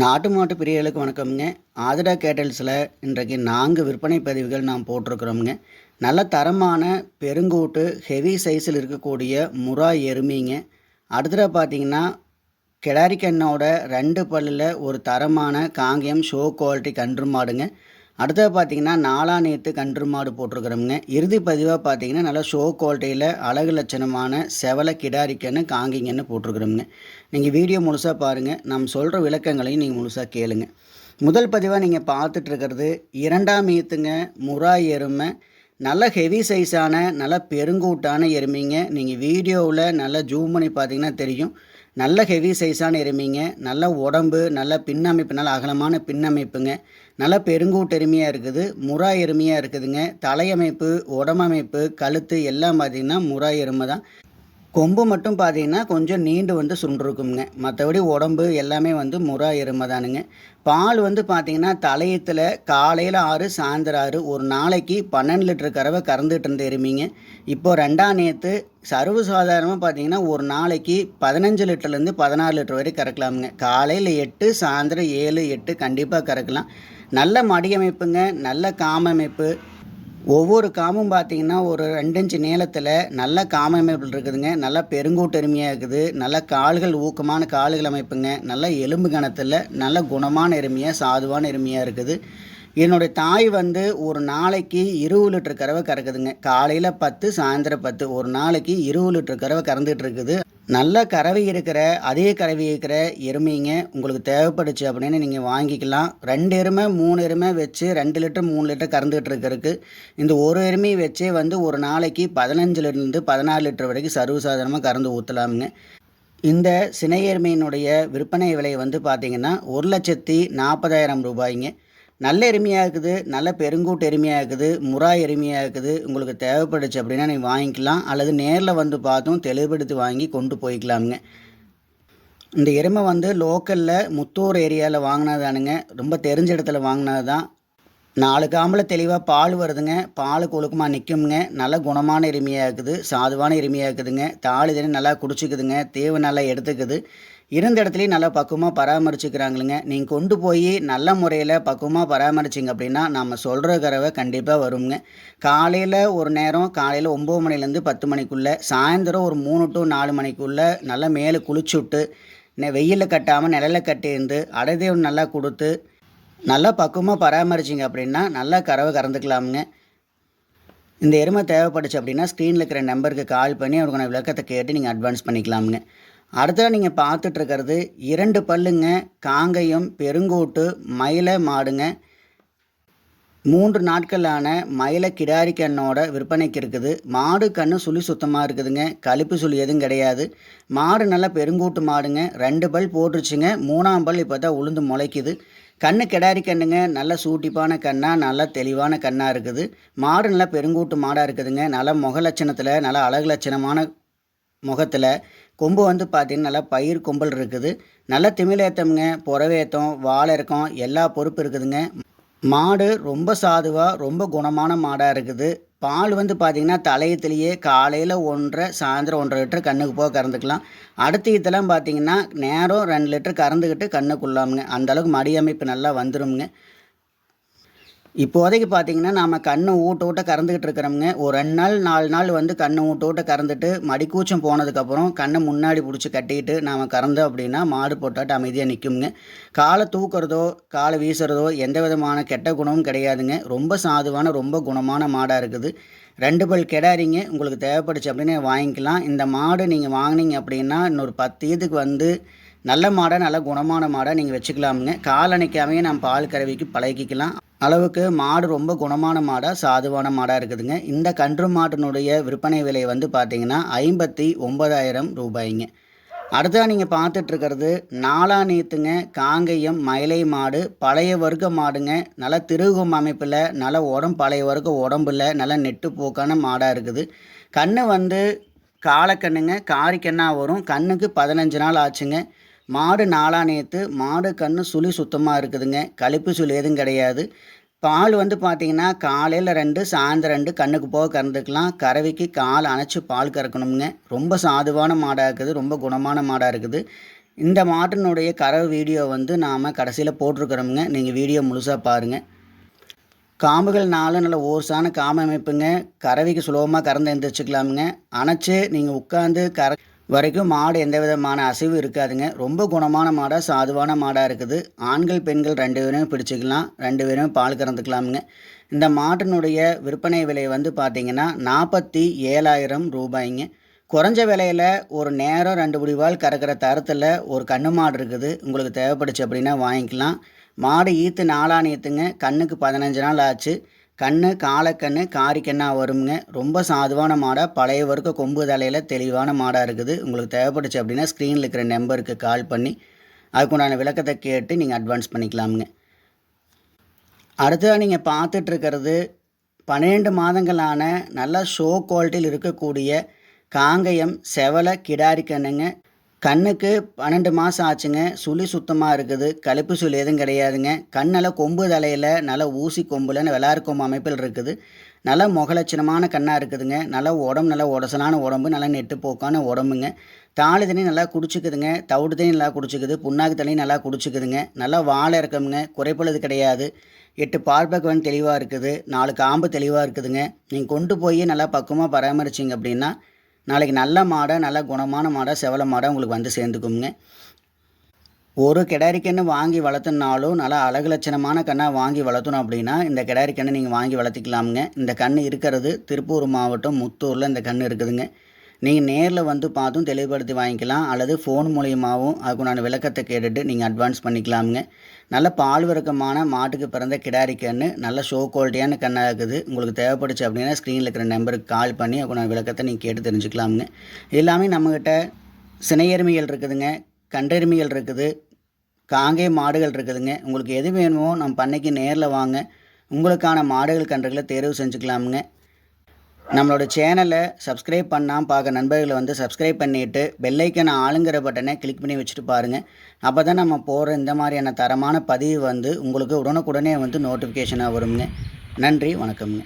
நாட்டு மாட்டு பிரியர்களுக்கு வணக்கம்ங்க. ஆதிரா கேட்டல்ஸில் இன்றைக்கு நான்கு விற்பனை பதிவுகள் நாம் போட்டிருக்கிறோம்ங்க. நல்ல தரமான பெருங்கூட்டு ஹெவி சைஸில் இருக்கக்கூடிய முறா எருமிங்க. அடுத்ததாக பார்த்தீங்கன்னா கிடாரிக்கண்ணோட ரெண்டு பல்லில் ஒரு தரமான காங்கேயம் ஷோ குவாலிட்டி கன்று மாடுங்க. அடுத்தது பார்த்தீங்கன்னா நாலா நேற்று கன்று மாடு போட்டிருக்கிறோம்ங்க இறுதி பதிவாக பார்த்தீங்கன்னா நல்லா ஷோ குவாலிட்டியில் அழகு லட்சணமான செவலை கிடாரிக்கன்னு காங்கிங்கன்னு போட்டிருக்கிறோம்ங்க நீங்கள் வீடியோ முழுசாக பாருங்கள் நம்ம சொல்கிற விளக்கங்களையும் நீங்கள் முழுசாக கேளுங்க. முதல் பதிவாக நீங்கள் பார்த்துட்ருக்கிறது இரண்டாம் ஈத்துங்க முறா எருமை. நல்ல ஹெவி சைஸான நல்ல பெருங்கூட்டான எருமைங்க. நீங்கள் வீடியோவில் நல்லா ஜூம் பண்ணி பார்த்தீங்கன்னா தெரியும். நல்ல ஹெவி சைஸான எருமைங்க. நல்ல உடம்பு நல்ல பின்னமைப்பு நல்ல அகலமான பின்னமைப்புங்க. நல்ல பெருங்கூட்டு எருமையாக இருக்குது. முறா எருமையாக இருக்குதுங்க. தலையமைப்பு உடம்பமைப்பு கழுத்து எல்லாம் பார்த்திங்கன்னா முறா எருமை தான். கொம்பு மட்டும் பார்த்தீங்கன்னா கொஞ்சம் நீண்டு வந்து சுருண்டுருக்குங்க மற்றபடி உடம்பு எல்லாமே வந்து முறா எருமை தானுங்க. பால் வந்து பார்த்தீங்கன்னா தலையத்தில் காலையில் ஆறு சாயந்தரம் ஆறு ஒரு நாளைக்கு பன்னெண்டு லிட்டர் கறவை கறந்துட்டு இருந்த எருமைங்க. இப்போ ரெண்டாம் நேற்று சர்வ சாதாரணமாக பார்த்தீங்கன்னா ஒரு நாளைக்கு பதினஞ்சு லிட்டர்லேருந்து பதினாறு லிட்டர் வரை கறக்கலாமுங்க. காலையில் எட்டு சாயந்தரம் ஏழு எட்டு கண்டிப்பாக கறக்கலாம். நல்ல மடியமைப்புங்க நல்ல காமமைப்பு. ஒவ்வொரு காமும் பார்த்தீங்கன்னா ஒரு ரெண்டு இன்ச்சு நீளத்தில் நல்ல காம அமைப்பு இருக்குதுங்க. நல்ல பெருங்கூட்டெருமையாக இருக்குது. நல்ல கால்கள் ஊக்கமான கால்கள் அமைப்புங்க. நல்ல எலும்பு கணத்தில் நல்ல குணமான எருமையாக சாதுவான எருமையாக இருக்குது. என்னுடைய தாய் வந்து ஒரு நாளைக்கு இருபது லிட்டர் கறவை கறக்குதுங்க. காலையில் பத்து சாயந்தரம் பத்து. ஒரு நாளைக்கு இருபது லிட்டர் கறவை கறந்துட்டு இருக்குது. நல்ல கறவை இருக்கிற அதே கறவை இருக்கிற எருமைங்க உங்களுக்கு தேவைப்படுச்சு அப்படின்னு நீங்கள் வாங்கிக்கலாம். ரெண்டு எருமை மூணு எருமை வச்சு ரெண்டு லிட்டர் மூணு லிட்டர் கறந்துட்டு இருக்கிறதுக்கு இந்த ஒரு எருமையை வச்சே வந்து ஒரு நாளைக்கு பதினஞ்சுலேருந்து பதினாறு லிட்டர் வரைக்கும் சர்வசாதாரணமாக கறந்து ஊற்றலாமுங்க இந்த சினை எருமையினுடைய விற்பனை விலை வந்து பார்த்திங்கன்னா ஒரு லட்சத்தி நாற்பதாயிரம் ரூபாய்ங்க. நல்ல எருமையாக இருக்குது நல்ல பெருங்கூட்டு எருமையாக இருக்குது முறா எருமையாக இருக்குது. உங்களுக்கு தேவைப்படுச்சு அப்படின்னா நீங்கள் வாங்கிக்கலாம். அல்லது நேரில் வந்து பார்த்தும் தெளிவுபடுத்தி வாங்கி கொண்டு போய்க்கலாமுங்க. இந்த எருமை வந்து லோக்கலில் முத்தூர் ஏரியாவில் வாங்கினதானுங்க. ரொம்ப தெரிஞ்ச இடத்துல வாங்கினது தான் நாலு காம்பில் தெளிவாக பால் வருதுங்க. பால் கொழுக்கமாக நிற்கும்ங்க நல்ல குணமான எருமையாக இருக்குது. சாதுவான எருமையாக இருக்குதுங்க. தாலி தண்ணி நல்லா குடிச்சிக்குதுங்க. தேவை நல்லா எடுத்துக்குது. இருந்த இடத்துலையும் நல்லா பக்குவமாக பராமரிச்சுக்கிறாங்களுங்க. நீங்கள் கொண்டு போய் நல்ல முறையில் பக்குவமாக பராமரிச்சிங்க அப்படின்னா நம்ம சொல்கிற கறவை கண்டிப்பாக வருங்க. காலையில் ஒரு நேரம் காலையில் ஒம்பது மணிலேருந்து பத்து மணிக்குள்ளே சாயந்தரம் ஒரு மூணு டு நாலு மணிக்குள்ளே நல்லா மேலே குளிச்சு விட்டு வெயிலில் கட்டாமல் நிழலில் கட்டியிருந்து அடைதேவன் நல்லா கொடுத்து நல்லா பக்குவமாக பராமரிச்சிங்க அப்படின்னா நல்லா கறவை கறந்துக்கலாமுங்க. இந்த எருமை தேவைப்பட்டுச்சு அப்படின்னா ஸ்க்ரீனில் இருக்கிற நம்பருக்கு கால் பண்ணி அவருக்கான விளக்கத்தை கேட்டு நீங்கள் அட்வான்ஸ் பண்ணிக்கலாமுங்க. அடுத்ததாக நீங்கள் பார்த்துட்ருக்கிறது இரண்டு பல்லுங்க காங்கையும் பெருங்கோட்டு மயிலை மாடுங்க. மூன்று நாட்களான மயில கிடாரி கண்ணோட விற்பனைக்கு இருக்குது. மாடு கண்ணு சுழி சுத்தமாக இருக்குதுங்க. கழிப்பு சுழி எதுவும் கிடையாது. மாடு நல்லா பெருங்கூட்டு மாடுங்க. ரெண்டு பல் போட்டுருச்சுங்க. மூணாம் பல் இப்போ தான் உளுந்து முளைக்குது. கண்ணு கிடாரி கண்ணுங்க நல்ல சூட்டிப்பான கண்ணாக நல்ல தெளிவான கண்ணாக இருக்குது. மாடு நல்லா பெருங்கூட்டு மாடாக இருக்குதுங்க. நல்ல முக லட்சணத்தில் நல்ல அழகு லட்சணமான முகத்தில் கொம்பு வந்து பார்த்திங்கன்னா நல்லா பயிர் கொம்பல் இருக்குது. நல்ல திமிழேத்தம்ங்க புறவேத்தம் வாழை இறக்கம் எல்லா பொறுப்பு இருக்குதுங்க. மாடு ரொம்ப சாதுவாக ரொம்ப குணமான மாடாக இருக்குது. பால் வந்து பார்த்திங்கன்னா தலையத்துலேயே காலையில் ஒன்றரை சாயந்தரம் ஒன்றரை லிட்டர் கண்ணுக்கு போக கறந்துக்கலாம். அடுத்த இதெல்லாம் பார்த்திங்கன்னா நேரம் ரெண்டு லிட்டர் கறந்துக்கிட்டு கண்ணுக்குள்ளாமுங்க. அந்தளவுக்கு மடி அமைப்பு நல்லா வந்துடும்ங்க இப்போதைக்கு பார்த்தீங்கன்னா நாம் கண்ணை ஊட்ட ஊட்ட கறந்துக்கிட்டு இருக்கிறோமுங்க. ஒரு ரெண்டு நாள் நாலு நாள் வந்து கண்ணை ஊட்ட ஊட்ட கறந்துட்டு மடிக்கூச்சம் போனதுக்கப்புறம் கண்ணை முன்னாடி பிடிச்சி கட்டிக்கிட்டு நாம் கறந்தோம் அப்படின்னா மாடு போட்டாட்டு அமைதியாக நிற்குங்க காலை தூக்குறதோ காலை வீசுறதோ எந்த விதமான கெட்ட குணமும் கிடையாதுங்க. ரொம்ப சாதுவான ரொம்ப குணமான மாடாக இருக்குது. ரெண்டு பல் கெடாரிங்க உங்களுக்கு தேவைப்படுச்சு அப்படின்னு வாங்கிக்கலாம். இந்த மாடு நீங்கள் வாங்கினீங்க அப்படின்னா இன்னொரு பத்து இதுக்கு வந்து நல்ல மாடை நல்ல குணமான மாடை நீங்கள் வச்சுக்கலாமுங்க. கால் அணைக்காமையே நம்ம பால் கறவைக்கு பழகிக்கலாம். அளவுக்கு மாடு ரொம்ப குணமான மாடாக சாதுவான மாடாக இருக்குதுங்க. இந்த கன்று மாட்டினுடைய விற்பனை விலை வந்து பார்த்தீங்கன்னா ஐம்பத்தி ஒம்பதாயிரம் ரூபாய்ங்க. அடுத்ததாக நீங்கள் பார்த்துட்ருக்கிறது நாலா நீத்துங்க காங்கையம் மயிலை மாடு பழைய வர்க்க மாடுங்க. நல்ல திருகும் அமைப்பில் நல்ல உடம்பு பழைய வர்க்க உடம்புல நல்ல நெட்டு போக்கான மாடாக இருக்குது. கண்ணு வந்து காலக்கண்ணுங்க காரிக்கண்ணாக வரும். கண்ணுக்கு பதினஞ்சு நாள் ஆச்சுங்க. மாடு நாலா நேற்று மாடு கன்று சுழி சுத்தமாக இருக்குதுங்க. கழிப்பு சுழி எதுவும் கிடையாது. பால் வந்து பார்த்தீங்கன்னா காலையில் ரெண்டு சாயந்தரம் ரெண்டு கண்ணுக்கு போக கறந்துக்கலாம். கறவைக்கு கால் அணைச்சி பால் கறக்கணுங்க ரொம்ப சாதுவான மாடாக இருக்குது. ரொம்ப குணமான மாடாக இருக்குது. இந்த மாட்டினுடைய கறவை வீடியோ வந்து நாம் கடைசியில் போட்டிருக்கிறோமுங்க. நீங்கள் வீடியோ முழுசாக பாருங்கள் காம்புகள் நாளும் நல்ல ஓர்ஸான காம அமைப்புங்க. கறவைக்கு சுலபமாக கறந்து எழுந்திரிச்சிக்கலாமுங்க அணைச்சி நீங்கள் உட்காந்து கற வரைக்கும் மாடு எந்த விதமான அசைவு இருக்காதுங்க. ரொம்ப குணமான மாடாக சாதுவான மாடாக இருக்குது. ஆண்கள் பெண்கள் ரெண்டு பேரும் பிடிச்சிக்கலாம் ரெண்டு பேரும் பால் கறந்துக்கலாமுங்க. இந்த மாட்டினுடைய விற்பனை விலை வந்து பார்த்திங்கன்னா நாற்பத்தி ஏழாயிரம் ரூபாய்ங்க. குறைஞ்ச விலையில் ஒரு நேரம் ரெண்டு முடிவால் கறக்கிற தரத்தில் ஒரு கண்ணு மாடு இருக்குது. உங்களுக்கு தேவைப்படுச்சு அப்படின்னா வாங்கிக்கலாம். மாடு ஈத்து நாளானியத்துங்க கண்ணுக்கு பதினஞ்சு நாள் ஆச்சு. கண்ணு காலக்கண்ணு காரிக்கண்ணாக வருங்க ரொம்ப சாதுவான மாடாக பழைய வர்க்க கொம்பு தலையில் தெளிவான மாடாக இருக்குது. உங்களுக்கு தேவைப்பட்டுச்சு அப்படின்னா ஸ்க்ரீனில் இருக்கிற நம்பருக்கு கால் பண்ணி அதுக்குண்டான விளக்கத்தை கேட்டு நீங்கள் அட்வான்ஸ் பண்ணிக்கலாமுங்க. அடுத்ததாக நீங்கள் பார்த்துட்ருக்கிறது பன்னிரெண்டு மாதங்களான நல்ல ஷோ குவாலிட்டியில் இருக்கக்கூடிய காங்கயம் செவலை கிடாரிக்கண்ணுங்க கண்ணுக்கு பன்னெண்டு மாதம் ஆச்சுங்க. சுழி சுத்தமாக இருக்குது. கழிப்பு சுழி எதுவும் கிடையாதுங்க. கண்ணில் கொம்பு தலையில் நல்லா ஊசி கொம்புலன்னு விளாறு கொம்பு அமைப்பில் இருக்குது. நல்ல முகலட்சணமான கண்ணாக இருக்குதுங்க. நல்ல உடம்பு நல்ல உடசலான உடம்பு நல்லா நெட்டு போக்கான உடம்புங்க. தாலி தண்ணி நல்லா குடிச்சிக்குதுங்க. தவிடு தண்ணி நல்லா குடிச்சிக்குது. புண்ணாக்கு தண்ணி நல்லா குடிச்சிக்குதுங்க. நல்லா வாழை இருக்கமுங்க குறைப்பழுது கிடையாது. எட்டு பால் பக்குவன் தெளிவாக இருக்குது. நாலு காம்பு தெளிவாக இருக்குதுங்க. நீங்கள் கொண்டு போய் நல்லா பக்குவமாக பராமரிச்சிங்க அப்படின்னா நாளைக்கு நல்ல மாடை நல்ல குணமான மாடை செவல மாடை உங்களுக்கு வந்து சேர்ந்துக்குங்க. ஒரு கிடாரிக்கன்று வாங்கி வளர்த்துனாலும் நல்லா அழகு லட்சணமான கண்ணாக வாங்கி வளர்த்தணும் அப்படின்னா இந்த கிடாரிக்கண்ணை நீங்கள் வாங்கி வளர்த்திக்கலாமுங்க. இந்த கண் இருக்கிறது திருப்பூர் மாவட்டம் முத்தூரில் இந்த கண் இருக்குதுங்க. நீங்கள் நேரில் வந்து பார்த்தும் தெளிவுபடுத்தி வாங்கிக்கலாம். அல்லது ஃபோன் மூலியமாகவும் அதுக்குண்டான விளக்கத்தை கேட்டுட்டு நீங்கள் அட்வான்ஸ் பண்ணிக்கலாமுங்க. நல்ல பால் விறக்கமான மாட்டுக்கு பிறந்த கிடாரி கன்று நல்ல ஷோ குவாலிட்டியான கண்ணாக இருக்குது. உங்களுக்கு தேவைப்படுச்சு அப்படின்னா ஸ்க்ரீனில் இருக்கிற நம்பருக்கு கால் பண்ணி அதுக்குண்டான விளக்கத்தை நீங்கள் கேட்டு தெரிஞ்சுக்கலாமுங்க. எல்லாமே நம்மக்கிட்ட சினையெருமைகள் இருக்குதுங்க. கண்டெருமைகள் இருக்குது. காங்கே மாடுகள் இருக்குதுங்க. உங்களுக்கு எது வேணுமோ நம்ம பண்ணைக்கு நேரில் வாங்க. உங்களுக்கான மாடுகள் கன்றுகளை தேர்வு செஞ்சுக்கலாமுங்க. நம்மளோட சேனலை சப்ஸ்கிரைப் பண்ணால் பார்க்க நண்பர்களை வந்து சப்ஸ்கிரைப் பண்ணிவிட்டு பெல்லைக்கன் ஆளுங்கிற பட்டனை கிளிக் பண்ணி வச்சுட்டு பாருங்கள் அப்போ தான் நம்ம போகிற இந்த மாதிரியான தரமான பதிவு வந்து உங்களுக்கு உடனுக்குடனே வந்து நோட்டிஃபிகேஷனாக வருங்க நன்றி வணக்கம்ங்க.